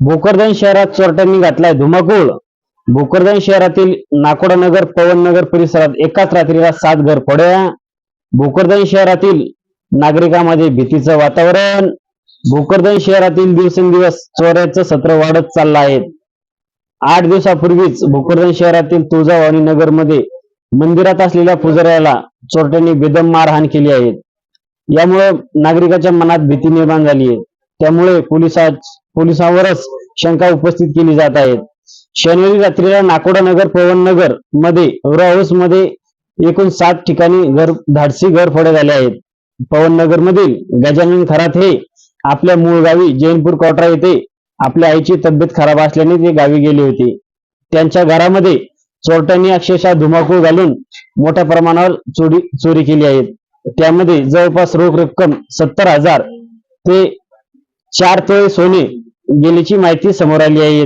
भोकरदन शहरात चोरट्यांनी घातलाय धुमाकूळ. भोकरदन शहरातील नाकोडा नगर पवन नगर परिसरात एकाच रात्रीला सात घर घरफोड्या. भोकरदन शहरातील नागरिकांमध्ये भीतीचं वातावरण. भोकरदन शहरातील दिवसेंदिवस चोऱ्याचं सत्र वाढत चाललं आहे. आठ दिवसापूर्वीच भोकरदन शहरातील तुळजाभवानी नगरमध्ये मंदिरात असलेल्या पुजाऱ्याला चोरट्यांनी बेदम मारहाण केली आहे. यामुळे नागरिकाच्या मनात भीती निर्माण झाली आहे. त्यामुळे पोलिसा पोलिसांवरच शंका उपस्थित केली जात आहेत. शनिवारी रात्रीला नाकोडा नगर पवन नगरमध्ये हाऊसमध्ये एकूण सात ठिकाणी घर धाडसी घरफोड्या झाल्या आहेत. पवन नगर मधील गजानन खरात हे आपल्या मूळ गावी जैनपूर कोटरा येथे आपल्या आईची तब्येत खराब असल्याने ते गावी गेले होते. त्यांच्या घरामध्ये चोरट्यांनी अक्षरशः धुमाकूळ घालून मोठ्या प्रमाणावर चोरी चोरी केली आहे त्यामध्ये जवळपास रोख रक्कम सत्तर हजार ते चार तोळे सोने गेल्याची माहिती समोर आली आहे.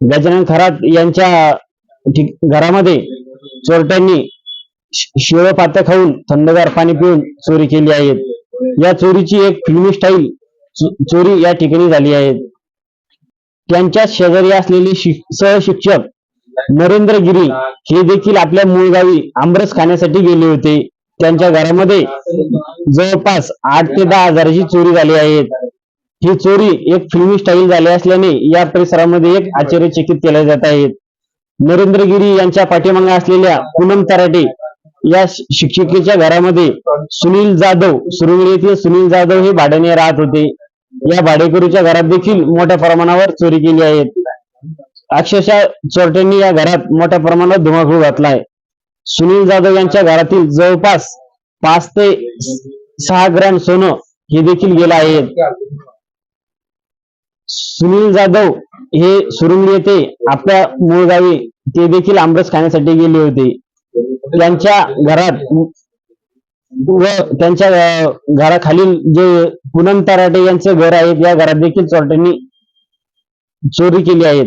गजानन खरात यांच्या घरामध्ये चोरट्यांनी शिळ पात्या खाऊन थंडगार पाणी पिऊन चोरी केली आहे या चोरीची एक फिल्मी स्टाईल चोरी या ठिकाणी झाली आहे. त्यांच्या शेजारी असलेले सहशिक्षक नरेंद्र गिरी हे देखील आपल्या मूळ गावी आमरस खाण्यासाठी गेले होते. त्यांच्या घरामध्ये जवळपास आठ ते दहा हजाराची चोरी झाली आहे. ही चोरी एक फिल्मी स्टाईल झाली असल्याने या परिसरामध्ये एक आश्चर्यचकित केले जात आहेत नरेंद्रगिरी यांच्या पाठीमागे असलेल्या पूनम तराटे या शिक्षिकेच्या घरामध्ये सुनील जाधव सुरुंगडी येथील सुनील जाधव हे भाड्याने राहत होते. या भाडेकरूच्या घरात देखील मोठ्या प्रमाणावर चोरी केली आहे. अक्षरशः चोरट्यांनी या घरात मोठ्या प्रमाणात धुमाकूळ घातलाय. सुनील जाधव यांच्या घरातील जवळपास पाच ते सहा ग्रॅम सोनं हे देखील गेलं आहे. सुनील जाधव हे सुरुंग येथे आपल्या मूळ गावी ते देखील आमरस खाण्यासाठी गेले होते. त्यांच्या घरात व त्यांच्या घराखालील जे पूनम तराटे यांचे घर आहे या घरात देखील चोरट्यांनी चोरी केली आहे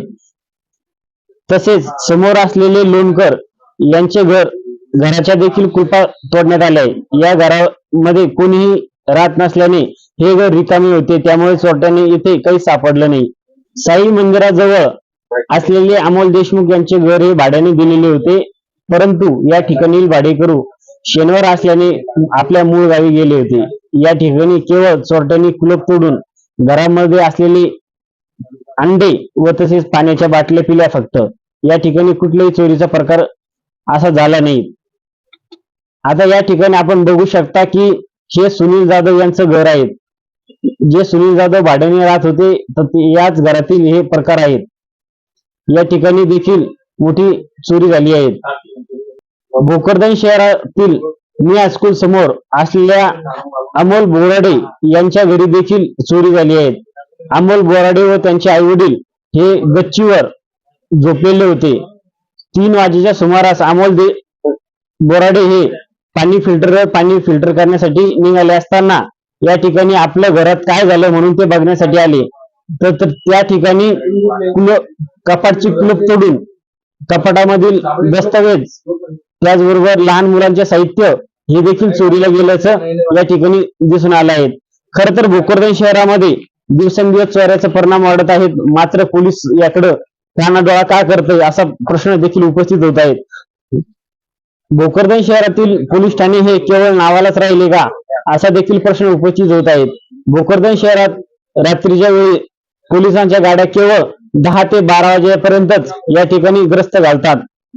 तसेच समोर असलेले लोणकर यांचे घर घराच्या देखील कुलपा तोडण्यात आले आहे. या घरामध्ये कोणीही राहत नसल्याने हे घर रिकामे होते त्यामुळे चोरट्याने इथे काही सापडलं नाही. साई मंदिराजवळ असलेले अमोल देशमुख यांचे घर हे भाड्याने दिलेले होते परंतु या ठिकाणी भाडेकरू शनिवार असल्याने आपल्या मूळ गावी गेले होते. या ठिकाणी केवळ चोरट्यांनी कुलप तोडून घरामध्ये असलेले अंडे व तसेच पाण्याच्या बाटल्या पिल्या फक्त. या ठिकाणी कुठल्याही चोरीचा प्रकार असा झाला नाही. आता या ठिकाणी आपण बघू शकता की हे सुनील जाधव यांचं घर आहे. जे सुनील जाधव भाड्याने राहत होते तर याच घरातील हे प्रकार आहेत. या ठिकाणी देखील मोठी चोरी झाली आहे. भोकरदन शहरातील मी हायस्कूल समोर असलेल्या अमोल बोराडे यांच्या घरी देखील चोरी झाली आहे. अमोल बोराडे व त्यांचे आई वडील हे गच्चीवर झोपलेले होते. तीन वाजेच्या सुमारास अमोल दे बोराडे हे पाणी फिल्टर पाणी फिल्टर करण्यासाठी निघाले असताना या ठिकाणी आपल्या घरात काय झालं म्हणून ते बघण्यासाठी आले. तर त्या ठिकाणी कपाटची कुलप तोडून कपाटामधील दस्तावेज त्याचबरोबर लहान मुलांचे साहित्य हे देखील चोरीला गेल्याचं या ठिकाणी दिसून आलं आहे. खर तर भोकरदन शहरामध्ये दिवसेंदिवस चोऱ्याचा परिणाम वाढत आहेत. मात्र पोलीस याकडं डोळा का करतोय असा प्रश्न देखील उपस्थित होत आहेत. भोकरदन शहरातील पोलीस ठाणे हे केवळ नावालाच राहिले का? असा देखील प्रश्न उपस्थित होत आहेत. भोकरदन शहरात रात्रीच्या वेळी पोलिसांच्या गाड्या केवळ दहा ते बारा वाजेपर्यंतच या ठिकाणी ग्रस्त घालतात.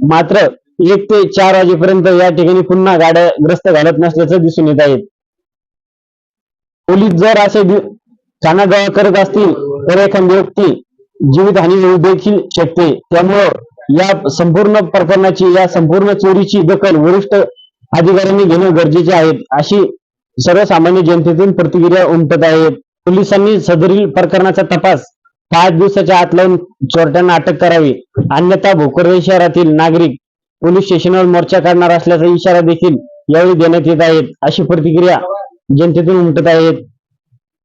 मात्र एक ते चार वाजेपर्यंत या ठिकाणी पुन्हा गाड्या ग्रस्त घालत नसल्याचं दिसून येत आहेत पोलीस जर असे दि- करत असतील तर एखादी व्यक्ती जीवितहानी होऊ देखील शकते. त्यामुळं या संपूर्ण प्रकरणाची या संपूर्ण चोरीची दखल वरिष्ठ अधिकाऱ्यांनी घेणं गरजेचे आहे. अशी सर्वसामान्य जनतेतून प्रतिक्रिया उमटत आहेत पोलिसांनी सदरील प्रकरणाचा तपास पाच दिवसाच्या आत लावून चोरट्यांना अटक करावी. अन्यथा भोकरदे शहरातील नागरिक पोलीस स्टेशनवर मोर्चा काढणार असल्याचा इशारा देखील यावेळी देण्यात येत आहेत. अशी प्रतिक्रिया जनतेतून उमटत आहेत.